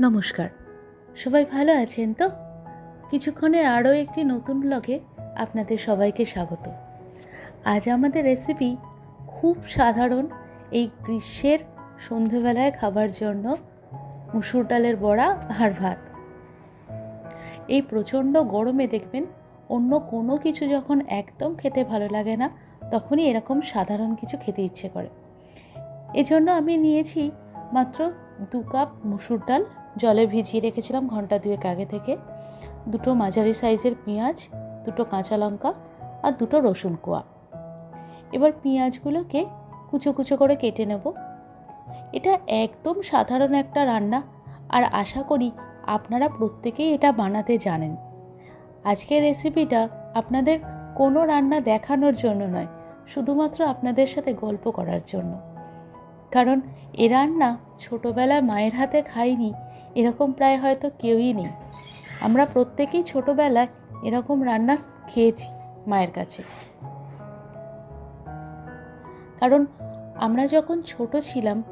নমস্কার। সবাই ভালো আছেন তো? কিছুক্ষণের আরও একটি নতুন ব্লগে আপনাদের সবাইকে স্বাগত। আজ আমাদের রেসিপি খুব সাধারণ এই গ্রীষ্মের সন্ধেবেলায় খাবার জন্য মুসুর ডালের বড়া আর ভাত। এই প্রচণ্ড গরমে দেখবেন অন্য কোনো কিছু যখন একদম খেতে ভালো লাগে না, তখনই এরকম সাধারণ কিছু খেতে ইচ্ছে করে। এজন্য আমি নিয়েছি মাত্র দু কাপ মুসুর ডাল জলে ভিজিয়ে রেখেছিলাম ঘণ্টা দুয়েক আগে থেকে। দুটো মাঝারি সাইজের পেঁয়াজ, দুটো কাঁচা লঙ্কা আর দুটো রসুন কোয়া। এবার পেঁয়াজগুলোকে কুচো কুচো করে কেটে নেব। এটা একদম সাধারণ একটা রান্না আর আশা করি আপনারা প্রত্যেকেই এটা বানাতে জানেন। আজকের রেসিপিটা আপনাদের কোনো রান্না দেখানোর জন্য নয়, শুধুমাত্র আপনাদের সাথে গল্প করার জন্য। কারণ এ রান্না ছোটোবেলায় মায়ের হাতে খাইনি এরকম প্রায় হয়তো কেউই নেই। আমরা প্রত্যেকেই ছোটোবেলায় এরকম রান্না খেয়েছি মায়ের কাছে। কারণ আমরা যখন ছোট ছিলাম,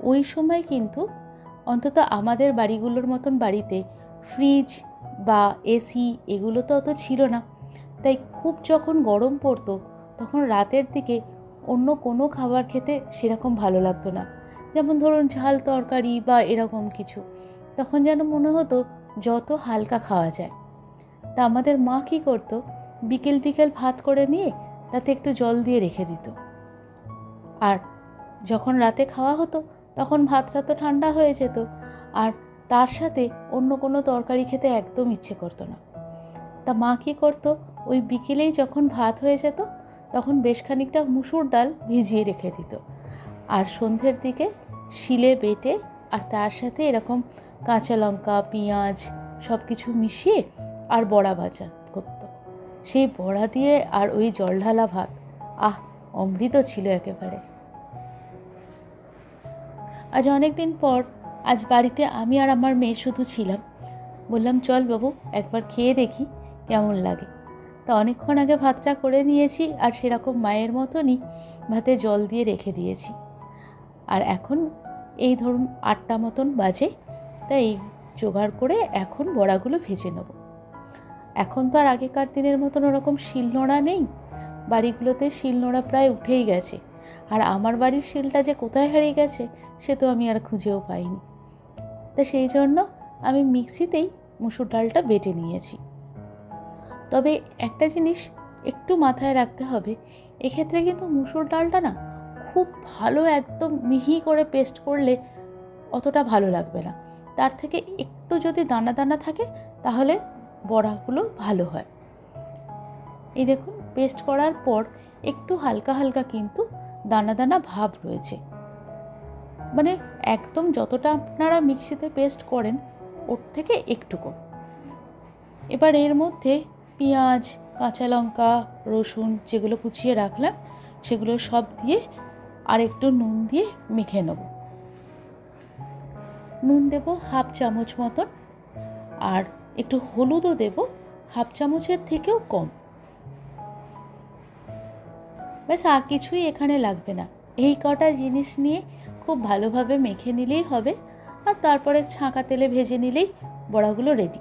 ওই সময় কিন্তু অন্তত আমাদের বাড়িগুলোর মতন বাড়িতে ফ্রিজ বা এসি এগুলো তো অত ছিল না। তাই খুব যখন গরম পড়তো, তখন রাতের দিকে অন্য কোনো খাবার খেতে সেরকম ভালো লাগতো না। যেমন ধরুন ঝাল তরকারি বা এরকম কিছু। তখন যেন মনে হতো যত হালকা খাওয়া যায়। তা আমাদের মা কী করতো? বিকেল বিকেল ভাত করে নিয়ে তাতে একটু জল দিয়ে রেখে দিত। আর যখন রাতে খাওয়া হতো, তখন ভাতটা তো ঠান্ডা হয়ে যেত। আর তার সাথে অন্য কোনো তরকারি খেতে একদম ইচ্ছে করতো না। তা মা কী করতো? ওই বিকেলেই যখন ভাত হয়ে যেত, তখন বেশ খানিকটা মুসুর ডাল ভিজিয়ে রেখে দিত। আর সন্ধ্যের দিকে শিলে বেটে আর তার সাথে এরকম কাঁচা লঙ্কা, পেঁয়াজ সব কিছু মিশিয়ে আর বড়া ভাজা করত। সেই বড়া দিয়ে আর ওই জল ঢালা ভাত, আহ, অমৃত ছিল একেবারে। আজ অনেক দিন পর, আজ বাড়িতে আমি আর আমার মেয়ে শুধু ছিলাম। বললাম, চল বাবু, একবার খেয়ে দেখি কেমন লাগে। তা অনেকক্ষণ আগে ভাতটা করে নিয়েছি আর সেরকম মায়ের মতনই ভাতে জল দিয়ে রেখে দিয়েছি। আর এখন এই ধরুন আটটা মতন বাজে। তাই জোগাড় করে এখন বড়াগুলো ভেজে নেব। এখন তো আর আগেকার দিনের মতন ওরকম শিলনোড়া নেই। বাড়িগুলোতে শিলনোড়া প্রায় উঠেই গেছে। আর আমার বাড়ির শিলটা যে কোথায় হারিয়ে গেছে, সে তো আমি আর খুঁজেও পাইনি। তা সেই জন্য আমি মিক্সিতেই মুসুর ডালটা বেটে নিয়েছি। তবে একটা জিনিস একটু মাথায় রাখতে হবে, এক্ষেত্রে কিন্তু মুসুর ডালটা না খুব ভালো একদম মিহি করে পেস্ট করলে অতটা ভালো লাগবে না। তার থেকে একটু যদি দানা দানা থাকে, তাহলে বড়াগুলো ভালো হয়। এই দেখুন পেস্ট করার পর একটু হালকা হালকা কিন্তু দানা দানা ভাব রয়েছে। মানে একদম যতটা আপনারা মিক্সিতে পেস্ট করেন, ওর থেকে একটু কম এবার এর মধ্যে পেঁয়াজ, কাঁচা লঙ্কা, রসুন যেগুলো কুচিয়ে রাখলাম, সেগুলো সব দিয়ে আর একটু নুন দিয়ে মেখে নেব। নুন দেব হাফ চামচ মতন। আর একটু হলুদও দেব, হাফ চামচের থেকেও কম। ব্যাস, আর কিছুই এখানে লাগবে না। এই কটা জিনিস নিয়ে খুব ভালোভাবে মেখে নিলেই হবে, আর তারপরে ছাঁকা তেলে ভেজে নিলেই বড়াগুলো রেডি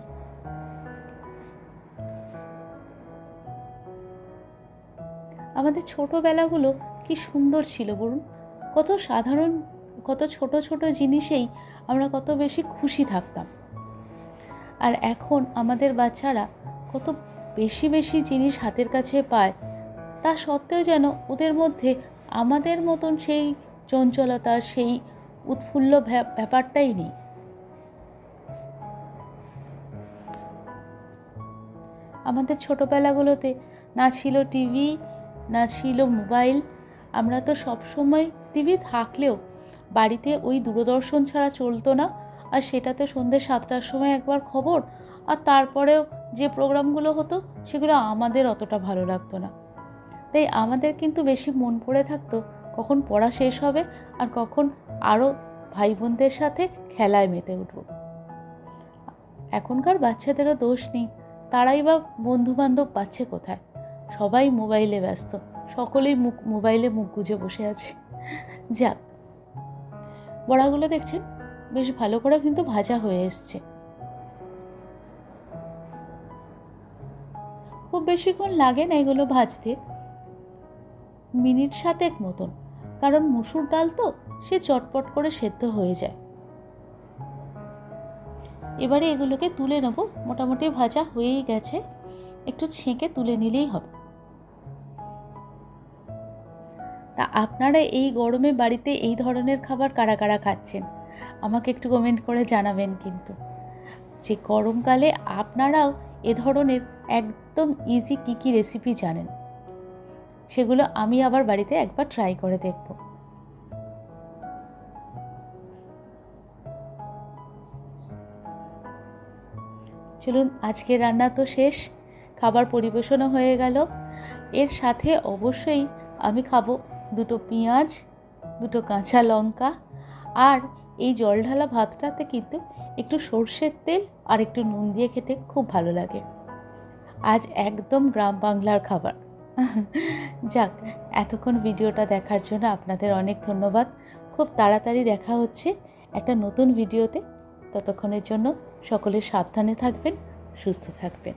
আমাদের ছোটোবেলাগুলো কি সুন্দর ছিল বলুন? কত সাধারণ কত ছোট ছোট জিনিসেই আমরা কত বেশি খুশি থাকতাম। আর এখন আমাদের বাচ্চারা কত বেশি বেশি জিনিস হাতের কাছে পায়, তা সত্ত্বেও যেন ওদের মধ্যে আমাদের মতন সেই চঞ্চলতা, সেই উৎফুল্ল ব্যাপারটাই নেই। আমাদের ছোটোবেলাগুলোতে না ছিল টিভি, না ছিল মোবাইল, আমরা তো সবসময় টিভি থাকলেও বাড়িতে ওই দূরদর্শন ছাড়া চলতো না। আর সেটাতে সন্ধ্যে সাতটার সময় একবার খবর, আর তারপরেও যে প্রোগ্রামগুলো হতো, সেগুলো আমাদের অতটা ভালো লাগতো না। তাই আমাদের কিন্তু বেশি মন পড়ে থাকতো, কখন পড়া শেষ হবে আর কখন আরও ভাই বোনদের সাথে খেলায় মেতে উঠব। এখনকার বাচ্চাদেরও দোষ নেই, তারাই বা বন্ধুবান্ধব পাচ্ছে কোথায়? সবাই মোবাইলে ব্যস্ত, সকলেই মুখ, মোবাইলে মুখ গুজে বসে আছে। যাক বড়াগুলো দেখছেন? বেশ ভালো করে কিন্তু ভাজা হয়ে এসছে। খুব বেশিক্ষণ লাগে না এগুলো ভাজতে। মিনিট সাতেক মতন। কারণ মুসুর ডাল তো, সে চটপট করে সেদ্ধ হয়ে যায়। এবারে এগুলোকে তুলে নেব। মোটামুটি ভাজা হয়েই গেছে। একটু ছেঁকে তুলে নিলেই হবে। তা আপনারা এই গরমে বাড়িতে এই ধরনের খাবার কারা কারা খাচ্ছেন? আমাকে একটু কমেন্ট করে জানাবেন কিন্তু। যে গরমকালে আপনারাও এ ধরনের একদম ইজি কী কী রেসিপি জানেন? সেগুলো আমি আবার বাড়িতে একবার ট্রাই করে দেখব। চলুন, আজকের রান্না তো শেষ। খাবার পরিবেশনও হয়ে গেল। এর সাথে অবশ্যই আমি খাব দুটো পেঁয়াজ, দুটো কাঁচা লঙ্কা আর এই জল ঢালা ভাতটাতে কিন্তু একটু সর্ষের তেল আর একটু নুন দিয়ে খেতে খুব ভালো লাগে। আজ একদম গ্রাম বাংলার খাবার। যাক, এতক্ষণ ভিডিওটা দেখার জন্য আপনাদের অনেক ধন্যবাদ। খুব তাড়াতাড়ি দেখা হচ্ছে একটা নতুন ভিডিওতে। ততক্ষণের জন্য সকলে সাবধানে থাকবেন, সুস্থ থাকবেন।